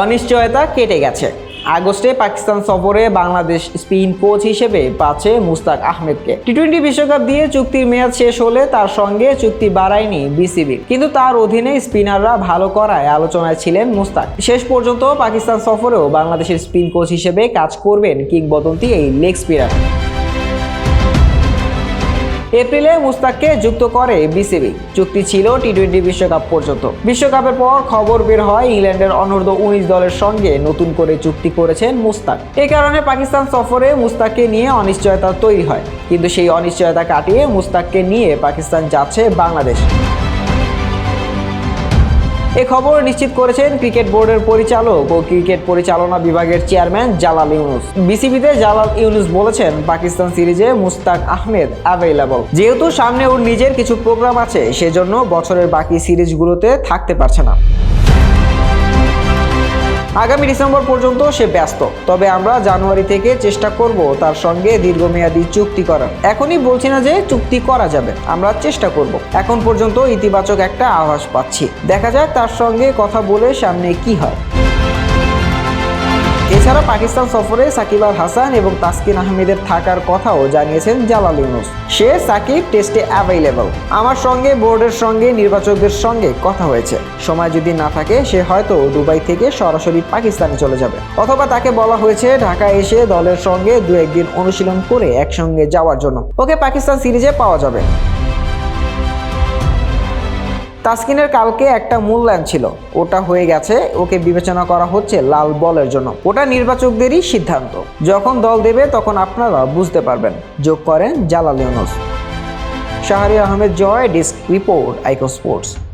অনিশ্চয়তা কেটে গেছে। আগস্টে পাকিস্তান সফরে বাংলাদেশ স্পিন কোচ হিসেবে পাচ্ছে মুস্তাক আহমেদকে। টি টোয়েন্টি বিশ্বকাপ দিয়ে চুক্তির মেয়াদ শেষ হলে তার সঙ্গে চুক্তি বাড়ায়নি বিসিবি। কিন্তু তার অধীনে স্পিনাররা ভালো করায় আলোচনায় ছিলেন মুস্তাক। শেষ পর্যন্ত পাকিস্তান সফরেও বাংলাদেশের স্পিন কোচ হিসেবে কাজ করবেন কিংবদন্তি এই লেগ স্পিনার। এপ্রিলে মুস্তাককে যুক্ত করে বিসিবি। চুক্তি ছিল টি টোয়েন্টি বিশ্বকাপ পর্যন্ত। বিশ্বকাপের পর খবর বের হয় ইংল্যান্ডের অনূর্ধ্ব উনিশ দলের সঙ্গে নতুন করে চুক্তি করেছেন মুস্তাক। এ কারণে পাকিস্তান সফরে মুস্তাককে নিয়ে অনিশ্চয়তা তৈরি হয়। কিন্তু সেই অনিশ্চয়তা কাটিয়ে মুস্তাককে নিয়ে পাকিস্তান যাচ্ছে বাংলাদেশ। এ খবর নিশ্চিত করেছেন ক্রিকেট বোর্ডের পরিচালক ও ক্রিকেট পরিচালনা বিভাগের চেয়ারম্যান জালাল ইউনুস। বিসিবিতে জালাল ইউনুস বলেছেন, পাকিস্তান সিরিজে মুস্তাক আহমেদ অ্যাভেলেবল যেহেতু সামনে ওর নিজের কিছু প্রোগ্রাম আছে, সেজন্য বছরের বাকি সিরিজগুলোতে থাকতে পারছে না। আগামী ডিসেম্বর পর্যন্ত সে ব্যস্ত। তবে আমরা জানুয়ারি থেকে চেষ্টা করব তার সঙ্গে দীর্ঘমেয়াদী চুক্তি করার। এখনই বলছি না যে চুক্তি করা যাবে, আমরা চেষ্টা করব। এখন পর্যন্ত ইতিবাচক একটা আভাস পাচ্ছি। দেখা যাক তার সঙ্গে কথা বলে সামনে কি হয়। এছাড়া পাকিস্তান সফরে সাকিব আল হাসান এবং তাসকিন আহমেদের থাকার কথাও জানিয়েছেন জালাল ইউনুস। সে সাকিব টেস্টে অ্যাভেলেবল আমার সঙ্গে, বোর্ডের সঙ্গে, নির্বাচকদের সঙ্গে কথা হয়েছে। সময় যদি না থাকে, সে হয়তো দুবাই থেকে সরাসরি পাকিস্তানে চলে যাবে। অথবা তাকে বলা হয়েছে, ঢাকা এসে দলের সঙ্গে দু একদিন অনুশীলন করে একসঙ্গে যাওয়ার জন্য। ওকে পাকিস্তান সিরিজে পাওয়া যাবে। তাসকিনের কালকে একটা মূল্যায়ন ছিল। ওটা হয়ে গেছে, ওকে বিবেচনা করা হচ্ছে লাল বলের জন্য। ওটা নির্বাচকদেরই সিদ্ধান্ত। যখন দল দেবে, তখন আপনারা বুঝতে পারবেন। যোগ করেন জালাল ইউনুস। শাহরি আহমেদ, জয় ডিস্ক রিপোর্ট আইকো স্পোর্টস।